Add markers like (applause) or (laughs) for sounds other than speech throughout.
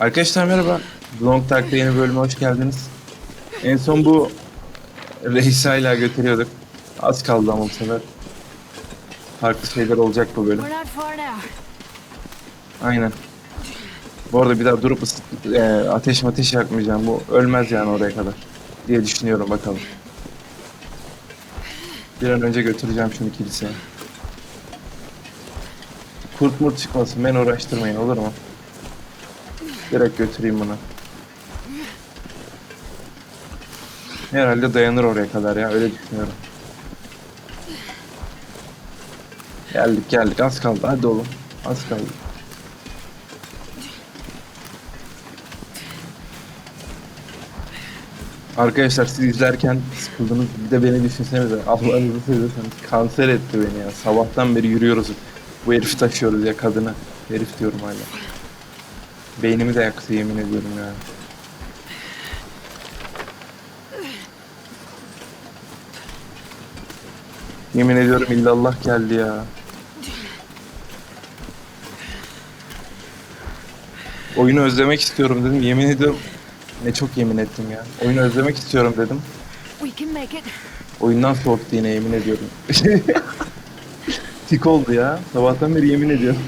Arkadaşlar merhaba. Long Dark'ta yeni bölüme hoş geldiniz. En son bu Reis'a ile götürüyorduk. Az kaldı ama bu sefer. Farklı şeyler olacak bu bölüm. Aynen. Bu arada bir daha durup ısıt, e, ateş ateş yakmayacağım. Bu ölmez yani oraya kadar. Diye düşünüyorum bakalım. Bir an önce götüreceğim şunu kiliseye. Kurt murt çıkmasın. Beni uğraştırmayın olur mu? Direkt götüreyim bunu. Herhalde dayanır oraya kadar ya. Öyle düşünüyorum. Geldik geldik. Az kaldı. Hadi oğlum. Az kaldı. Arkadaşlar siz izlerken sıkıldınız. Bir de beni düşünsenize. Allah'ınızı seviyorsanız kanser etti beni ya. Sabahtan beri yürüyoruz. Bu herifi taşıyoruz ya kadını. Herif diyorum hala. Beynimi de yaktı yemin ediyorum ya. Yemin ediyorum illallah geldi ya. Oyunu özlemek istiyorum dedim. Yemin ediyorum ne çok yemin ettim ya. Oyunu özlemek istiyorum dedim. Oyundan soğuttu yine yemin ediyorum. (laughs) Tik oldu ya. Sabahtan beri yemin ediyorum.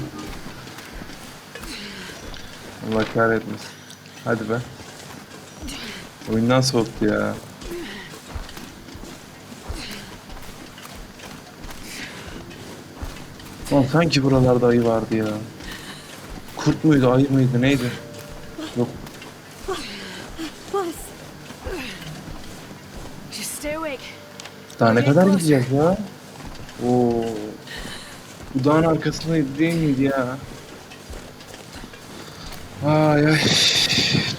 Allah kahretmesin. Hadi be. Oyundan soğuttu ya. Lan sanki buralarda ayı vardı ya. Kurt muydu, ayı mıydı, neydi? Yok, daha ne kadar gideceğiz ya? Oo. Bu dağın arkasındaydı değil miydi ya? Ay ay.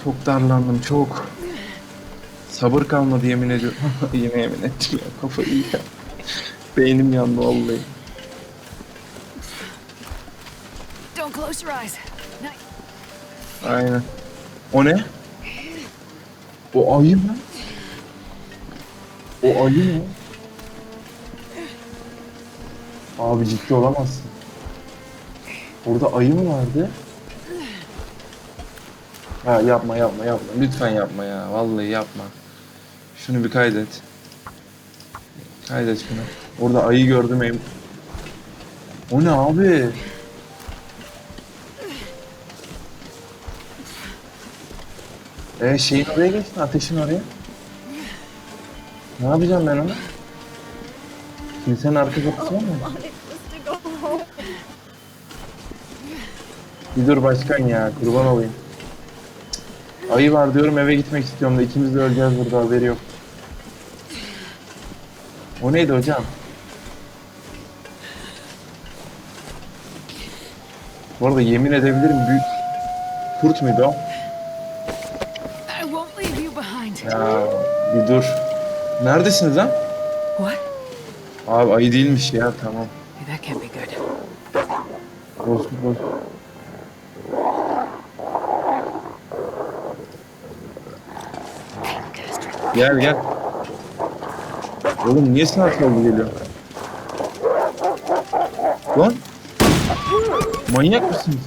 Çok darlandım, çok. Sabır kalmadı yemin ediyorum. (laughs) Yine yemin ettim ya, kafayı ya. Beynim yandı vallahi. Don't close your eyes. Aynen. O ne? O ayı mı? O ayı mı? Abi ciddi olamazsın. Orada ayı mı vardı? Ha yapma yapma yapma. Lütfen yapma ya. Vallahi yapma. Şunu bir kaydet. Kaydet şunu. Orada ayı gördüm em. O ne abi? E şeyin oraya geçtin, ateşin oraya. Ne yapacağım ben onu? Kilisenin arka kapısı var mı? Bir dur başkan ya, kurban olayım. Ayı var diyorum eve gitmek istiyorum da ikimiz de öleceğiz burada haberi yok. O neydi hocam? Bu arada yemin edebilirim büyük kurt muydu o? Ya bir dur. Neredesiniz lan? What? Abi ayı değilmiş ya tamam. That can't be good. Boz boz. Gel gel. Oğlum niye sağa solda geliyor? Lan. Manyak mısınız?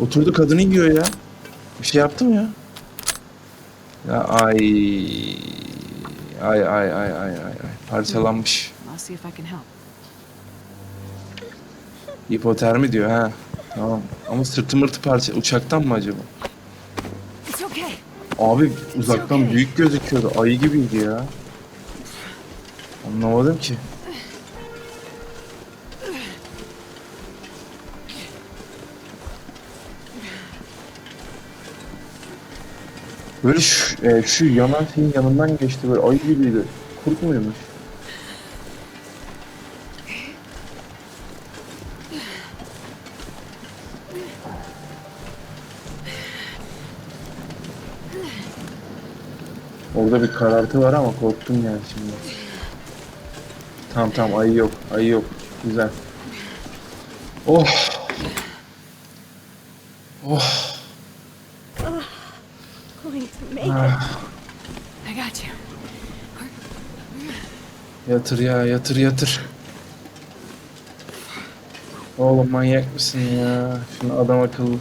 Oturdu kadını yiyor ya. Bir şey yaptım ya. Ya ay. Ay ay ay ay ay. Parçalanmış. Hipotermi diyor ha. Tamam. Ama sırtı mırtı parça. Uçaktan mı acaba? Abi uzaktan büyük gözüküyordu. Ayı gibiydi ya. Anlamadım ki. Böyle şu, e, şu yanan şeyin yanından geçti böyle ayı gibiydi. Kurt muymuş? Karartı var ama korktum yani şimdi. Tamam tamam ayı yok. Ayı yok. Güzel. Oh. Oh. Ah. I got you. Yatır ya yatır yatır. Oğlum manyak mısın ya? Şunu adam akıllı.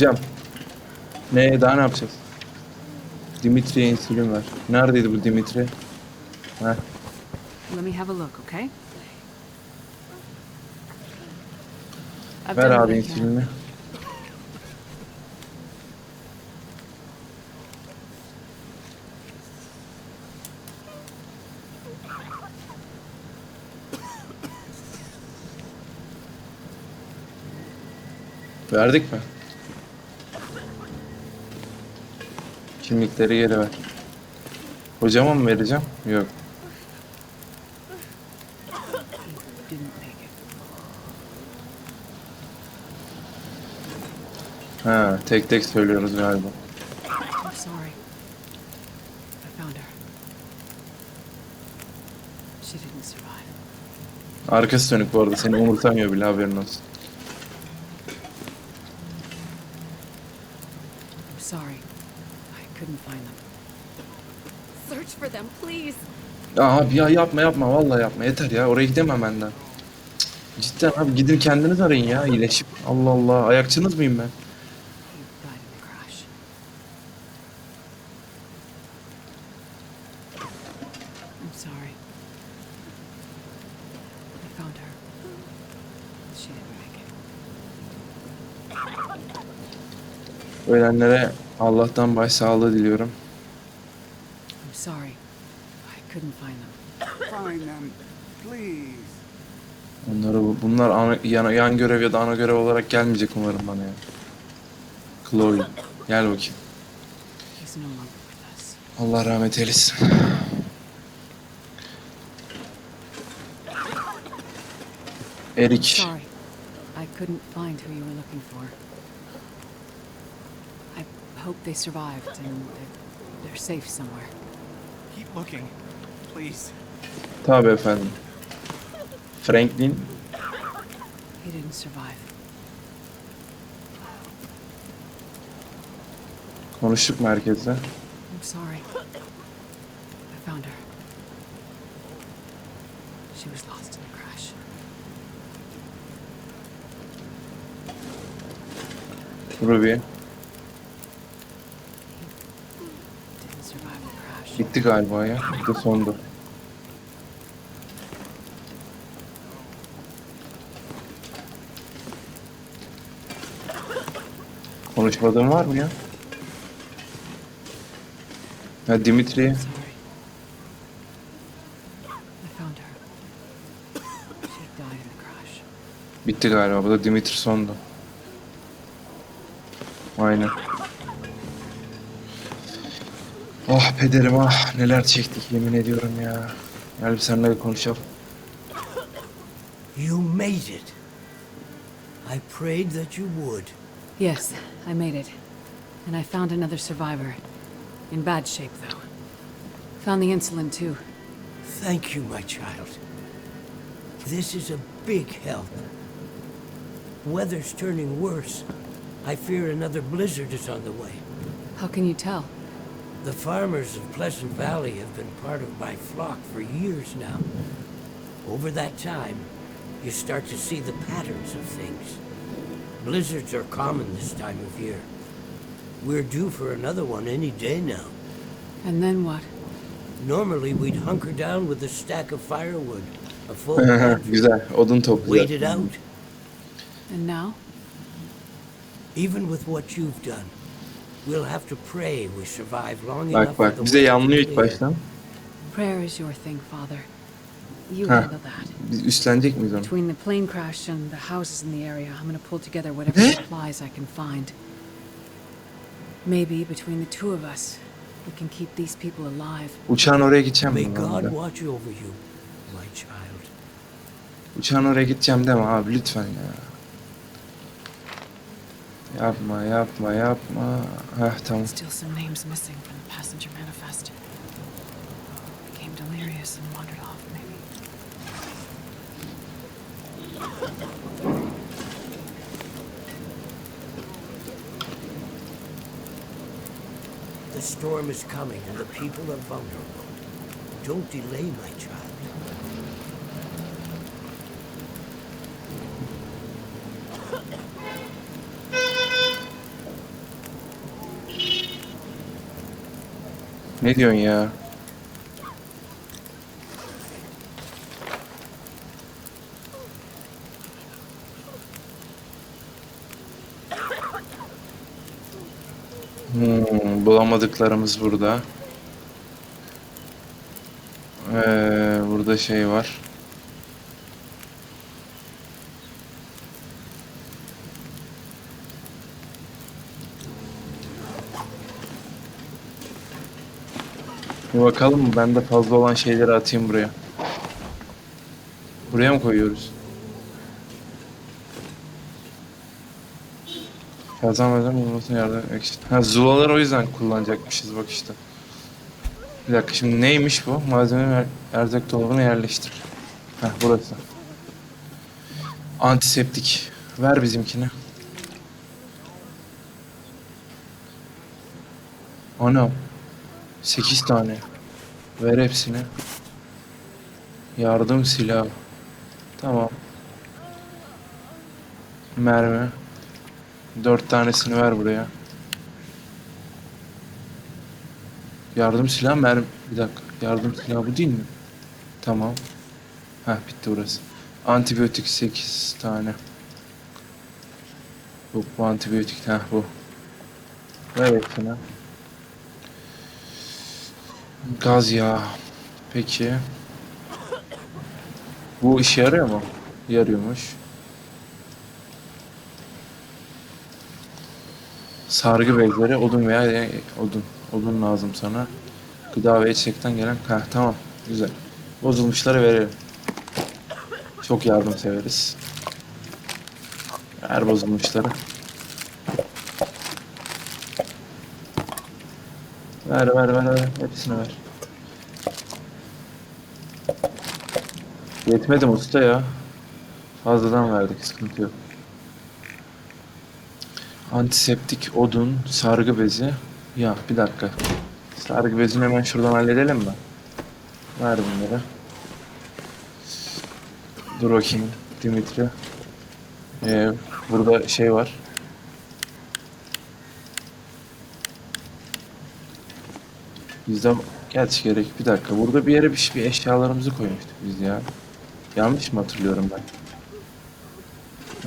Hocam. Ne daha ne yapacağız? Dimitri'ye insülin ver. Neredeydi bu Dimitri? Heh. Let me have a look, okay? Ver abi insülini. Verdik mi? Kimlikleri geri ver. Hocama mı vereceğim? Yok. Ha, tek tek söylüyoruz galiba. Arkası dönük bu arada. Seni umursamıyor bile haberin olsun. I'm sorry. I couldn't find them. Search for them, please. Ya abi ya yapma yapma vallahi yapma yeter ya oraya gidemem benden. Cidden abi gidin kendiniz arayın ya iyileşip. Allah Allah ayakçınız mıyım ben? Ölenlere Allah'tan başsağlığı diliyorum. I'm sorry. Couldn't find them. Find them, please. Onları bu- bunlar ana, yan, yan görev ya da ana görev olarak gelmeyecek umarım bana ya. Chloe gel bakayım. He's no longer with us. Allah rahmet eylesin. Erik. Sorry. I couldn't find who you were looking for. I hope they survived and they're, they're safe somewhere. Keep looking, please. Tabi efendim. Franklin. He didn't survive. Konuştuk merkezde. I'm sorry. I found her. She was lost in the crash. Ruby. Didn't survive the crash. Gitti galiba ya. Bir de sondu. Konuşmadığın var mı ya? Ha Dimitri. Bitti galiba. Bu da Dimitri sondu. Aynen. Ah pederim ah neler çektik yemin ediyorum ya. Gel bir seninle bir konuşalım. You made it. I prayed that you would. Yes, I made it. And I found another survivor. In bad shape, though. Found the insulin, too. Thank you, my child. This is a big help. Weather's turning worse. I fear another blizzard is on the way. How can you tell? The farmers of Pleasant Valley have been part of my flock for years now. Over that time, you start to see the patterns of things. Blizzards are common this time of year. We're due for another one any day now. And then what? Normally, we'd hunker down with a stack of firewood, a full (laughs) pantry, Güzel. Odun toplu. wait it out. And now? Even with what you've done, we'll have to pray we survive long Bak enough bak the bize yanlıyor ilk baştan. Prayer is your thing, Father. You handle that. Biz üstlenecek miyiz onu? Between the plane crash and the houses in the area, I'm gonna pull together whatever supplies I can find. Maybe between the two of us, we can keep these people alive. Uçağın oraya gideceğim May? God watch over you, my child. Uçağın oraya gideceğim deme abi lütfen ya. Yapma yapma yapma. Heh tamam. Still some names missing from the passenger manifest. Became delirious and wandered off, maybe. The storm is coming and the people are vulnerable. Don't delay, my child. Ne diyorsun ya? Hmm, bulamadıklarımız burada. Ee, burada şey var. Bir bakalım mı? Ben de fazla olan şeyleri atayım buraya. Buraya mı koyuyoruz? Kazanmadan bulmasına yardım etmek için. Ha zulalar o yüzden kullanacakmışız bak işte. Bir dakika şimdi neymiş bu? Malzeme erzak dolabına yerleştir. Heh burası. Antiseptik. Ver bizimkini. Anam. 8 tane. Ver hepsini. Yardım silahı. Tamam. Mermi. Dört tanesini ver buraya. Yardım silahı mermi. Bir dakika. Yardım silahı bu değil mi? Tamam. Heh bitti burası. Antibiyotik 8 tane. Yok bu antibiyotik. Heh bu. Ver hepsini. Gaz yağı. Peki. Bu işe yarıyor mu? Yarıyormuş. Sargı bezleri, odun veya e, odun. Odun lazım sana. Gıda ve içecekten gelen... Ha tamam. Güzel. Bozulmuşları verelim. Çok yardım severiz. Ver bozulmuşları. Ver ver ver ver. Hepsini ver. Yetmedi mi usta ya? Fazladan verdik. Sıkıntı yok. Antiseptik, odun, sargı bezi. Ya bir dakika. Sargı bezini hemen şuradan halledelim mi? Ver bunları. Dur bakayım Dimitri. Ee, burada şey var. Bizde gerçi gerek bir dakika. Burada bir yere bir, bir eşyalarımızı koymuştuk biz ya. Yanlış mı hatırlıyorum ben?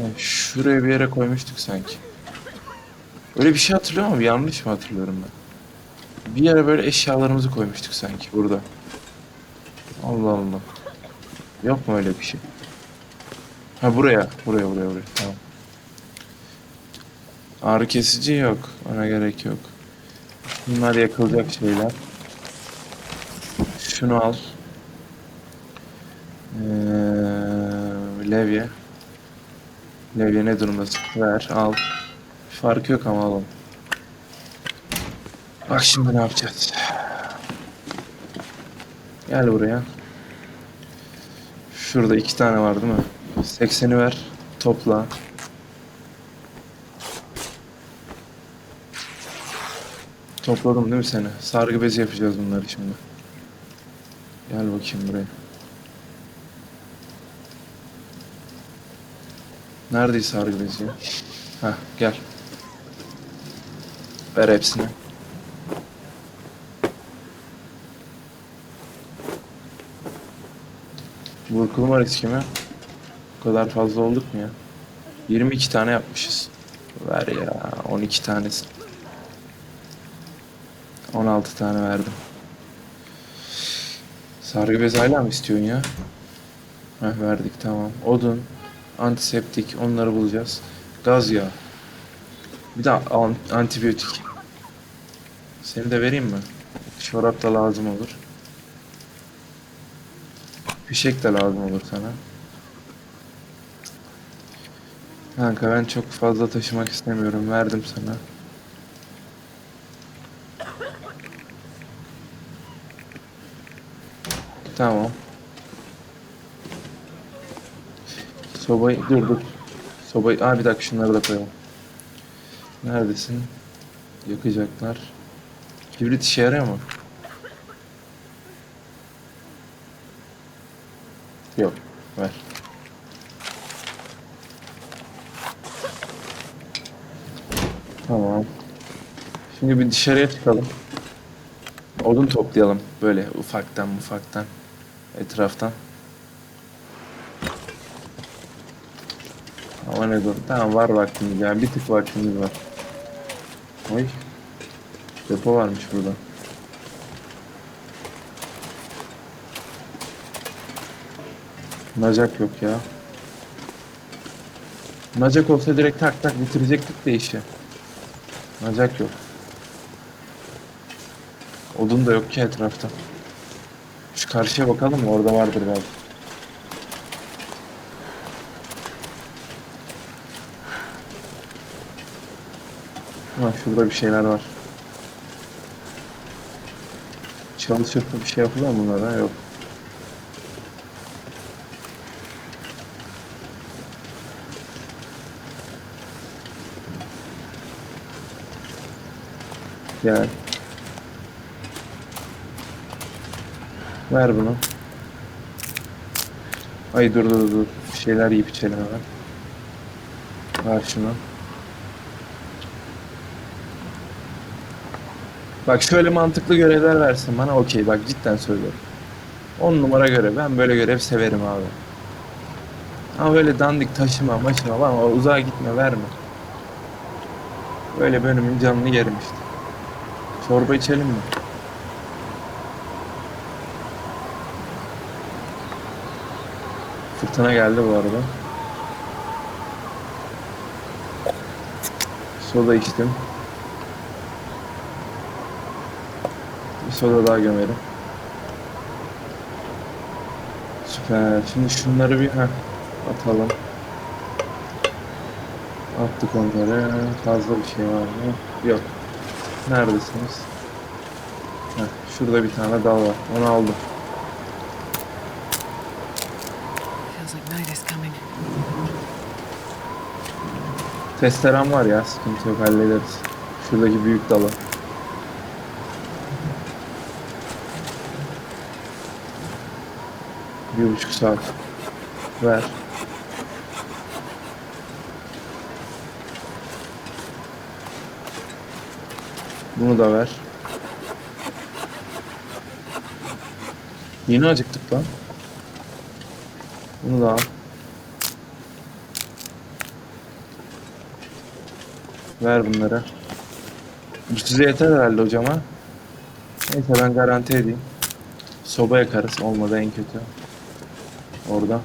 Ha, şuraya bir yere koymuştuk sanki. Öyle bir şey hatırlıyorum ama yanlış mı hatırlıyorum ben? Bir yere böyle eşyalarımızı koymuştuk sanki burada. Allah Allah. Yok mu öyle bir şey? Ha buraya, buraya, buraya, buraya. Tamam. Ağrı kesici yok. Ona gerek yok. Bunlar yakılacak şeyler. Şunu al. Ee, levye. Levye ne durumdasın? Ver, al. Farkı yok ama alalım. Bak şimdi ne yapacağız. Gel buraya. Şurada iki tane var değil mi? 80'i ver. Topla. Topladım değil mi seni? Sargı bezi yapacağız bunları şimdi. Gel bakayım buraya. Neredeyiz sargı bezi? Heh gel. Ver hepsini. Burkulma riski mi? Bu kadar fazla olduk mu ya? 22 tane yapmışız. Ver ya 12 tanesi. 16 tane verdim. Sargı bezi hala mı istiyorsun ya? Heh, verdik tamam. Odun, antiseptik onları bulacağız. Gaz yağı. Bir de an- antibiyotik. Seni de vereyim mi? Çorap da lazım olur. Fişek de lazım olur sana. Kanka ben çok fazla taşımak istemiyorum. Verdim sana. Tamam. Sobayı dur. Sobayı Aa bir dakika şunları da koyalım. Neredesin? Yakacaklar. Kibrit işe yarıyor mu? Yok. Ver. Tamam. Şimdi bir dışarıya çıkalım. Odun toplayalım böyle ufaktan ufaktan etraftan. Ama ne dur. Tamam var vaktimiz yani bir tık vaktimiz var. Oy. Depo varmış burada. Nacak yok ya. Nacak olsa direkt tak tak bitirecektik de işi. Nacak yok. Odun da yok ki etrafta. Şu karşıya bakalım mı? Orada vardır belki. Ha, şurada bir şeyler var. Çalışıp bir şey yapılıyor mu bunlara? Yok. Gel. Ver bunu. Ay dur dur dur. Bir şeyler yiyip içelim hemen. Ver şunu. Bak şöyle mantıklı görevler versin bana okey bak cidden söylüyorum. 10 numara görev ben böyle görev severim abi. Ama böyle dandik taşıma maşıma bana uzağa gitme verme. Böyle bölümün canını yerim işte. Çorba içelim mi? Fırtına geldi bu arada. Soda içtim. Bir soda daha gömerim. Süper. Şimdi şunları bir heh, atalım. Attık onları. Fazla bir şey var mı? Yok. Neredesiniz? Heh, şurada bir tane dal var. Onu aldım. Night is coming. Testerem var ya. Sıkıntı yok. Hallederiz. Şuradaki büyük dalı. Bir buçuk saat. Ver. Bunu da ver. Yeni acıktık lan. Bunu da al. Ver bunları. Bu size yeter herhalde hocama. Neyse ben garanti edeyim. Soba yakarız olmadı en kötü. Orada.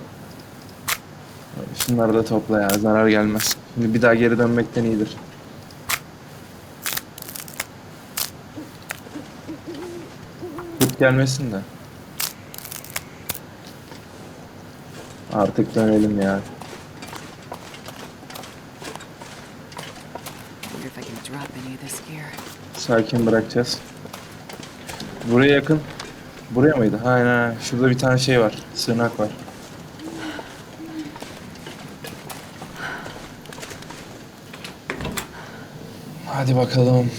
Şunları da topla ya zarar gelmez. Şimdi bir daha geri dönmekten iyidir. Kurt gelmesin de. Artık dönelim ya. Sakin bırakacağız. Buraya yakın. Buraya mıydı? Aynen. aynen. Şurada bir tane şey var. Sığınak var. Hadi bakalım.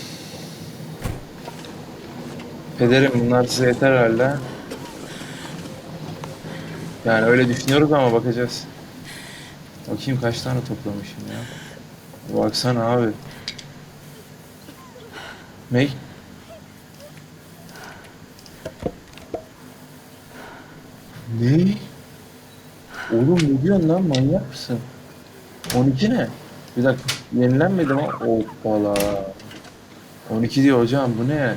Pederim bunlar size yeter herhalde. Yani öyle düşünüyoruz ama bakacağız. Bakayım kaç tane toplamışım ya. Baksana abi. Ne? Ne? Oğlum ne diyorsun lan manyak mısın? 12 ne? Bir dakika yenilenmedi mi? Hoppala. 12 diyor hocam bu ne?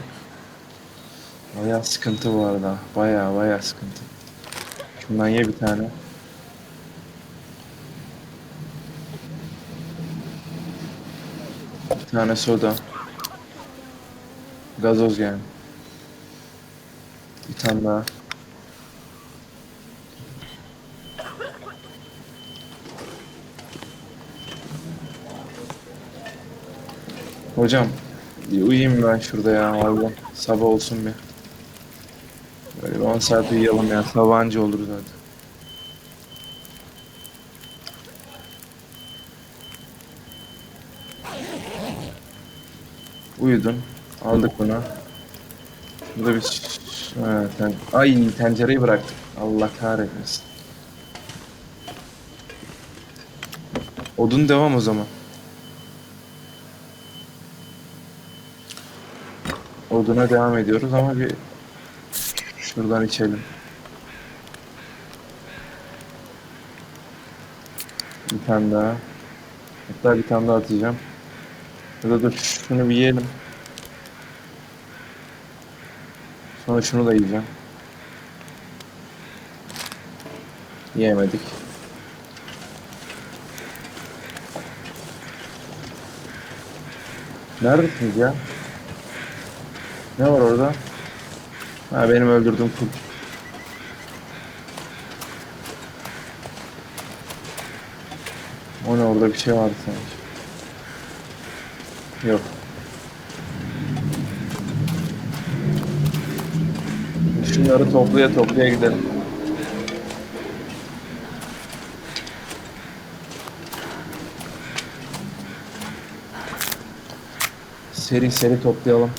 Baya sıkıntı bu arada. Baya baya sıkıntı. Şundan ye bir tane. Bir tane soda. Gazoz yani. Bir tane daha. Hocam uyuyayım ben şurada ya valla. Sabah olsun bir. 10 saat uyuyalım ya. Sabah anca olur zaten. Uyudun. Aldık bunu. Burada bir... Ha, ten... Ay tencereyi bıraktık. Allah kahretmesin. Odun devam o zaman. Oduna devam ediyoruz ama bir şuradan içelim. Bir tane daha. Hatta bir tane daha atacağım. Ya da dur şunu bir yiyelim. Sonra şunu da yiyeceğim. Yiyemedik. Neredesiniz ya? Ne var orada? Ha benim öldürdüğüm kurt. O ne orada bir şey vardı sanki. Yok. Şunları toplaya toplaya gidelim. Seri seri toplayalım.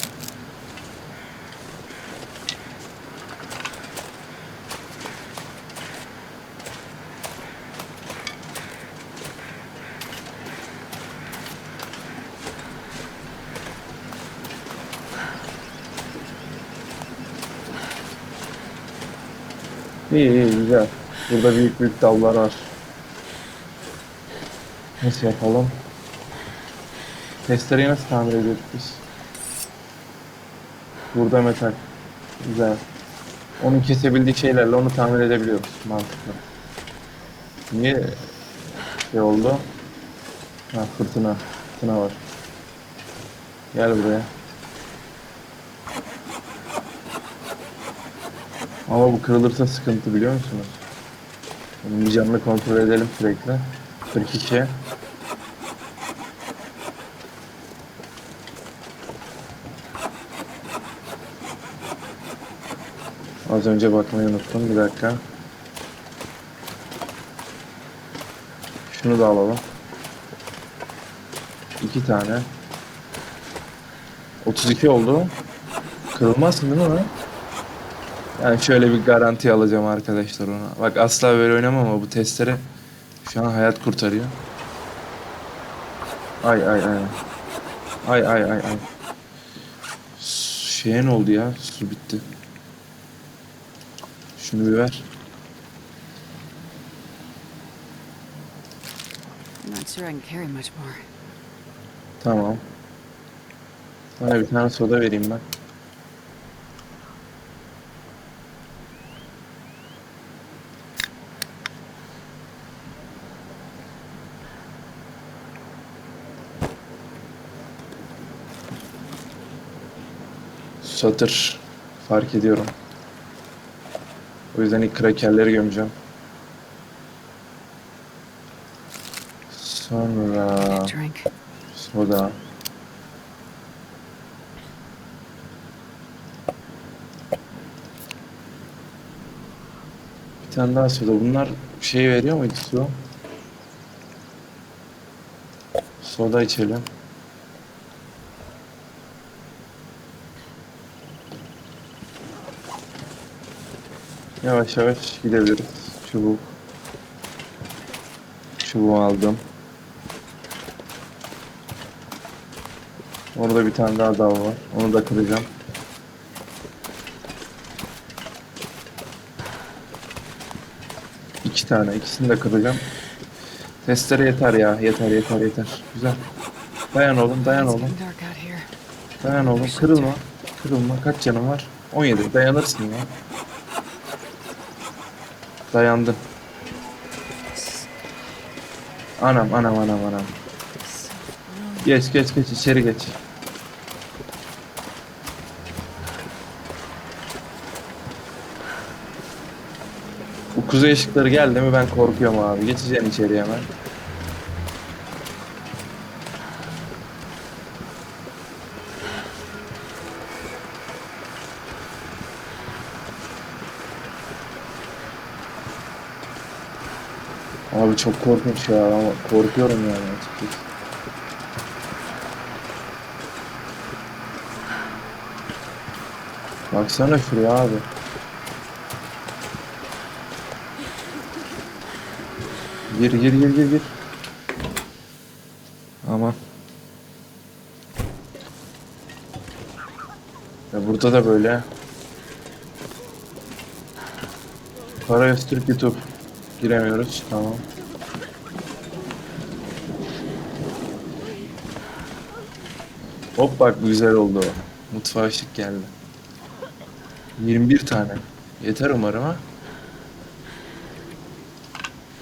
İyi iyi güzel. Burada büyük büyük dallar var. Nasıl yapalım? Testereyi nasıl tamir ediyorduk biz? Burada metal. Güzel. Onun kesebildiği şeylerle onu tamir edebiliyoruz. Mantıklı. Niye şey oldu? Ha fırtına. Fırtına var. Gel buraya. Ama bu kırılırsa sıkıntı biliyor musunuz? Bunun bir canını kontrol edelim sürekli. 42. Az önce bakmayı unuttum. Bir dakika. Şunu da alalım. İki tane. 32 oldu. Kırılmazsın değil mi? Yani şöyle bir garanti alacağım arkadaşlar ona. Bak asla böyle oynamam ama bu testere şu an hayat kurtarıyor. Ay ay ay. Ay ay ay ay. Şeye ne oldu ya? Su bitti. Şunu bir ver. Tamam. Sana bir tane soda vereyim ben. Satır. Fark ediyorum. O yüzden ilk krakerleri gömeceğim. Sonra soda. Bir tane daha soda. Bunlar şey veriyor muydu su? Soda içelim. Yavaş yavaş gidebiliriz. Çubuk. Çubuğu aldım. Orada bir tane daha dal var. Onu da kıracağım. İki tane. ikisini de kıracağım. Testere yeter ya. Yeter yeter yeter. Güzel. Dayan oğlum dayan oğlum. Dayan oğlum. Kırılma. Kırılma. Kaç canın var? 17. Dayanırsın ya. Dayandın. Anam anam anam anam. Geç geç geç içeri geç. Bu kuzey ışıkları geldi mi ben korkuyorum abi. Geçeceğim içeri hemen. Abi çok korkunç ya ama korkuyorum yani açıkçası. Baksana şuraya abi. Gir gir gir gir gir. Aman. Ya burada da böyle. Para Öztürk YouTube. Giremiyoruz. Tamam. Hop bak güzel oldu. Mutfağa ışık geldi. 21 tane. Yeter umarım ha.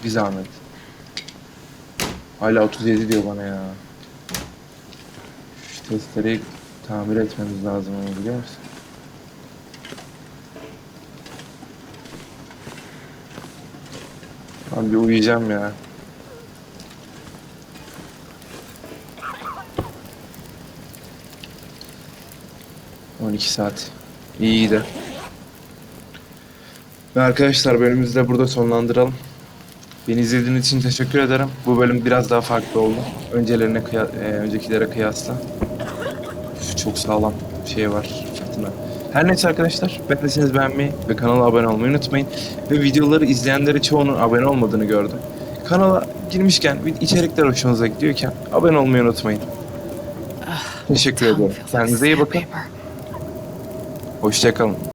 Bir zahmet. Hala 37 diyor bana ya. Şu testereyi tamir etmemiz lazım onu biliyor musun? Abi uyuyacağım ya. On iki saat. İyi de. Ve arkadaşlar bölümümüzü de burada sonlandıralım. Beni izlediğiniz için teşekkür ederim. Bu bölüm biraz daha farklı oldu. Öncelerine kıya- e, öncekilere kıyasla. Çok sağlam şey var fırtına. Her neyse arkadaşlar, beğendiyseniz beğenmeyi ve kanala abone olmayı unutmayın. Ve videoları izleyenleri çoğunun abone olmadığını gördüm. Kanala girmişken, içerikler hoşunuza gidiyorken abone olmayı unutmayın. Teşekkür Town ederim. Kendinize iyi bakın. Hoşçakalın.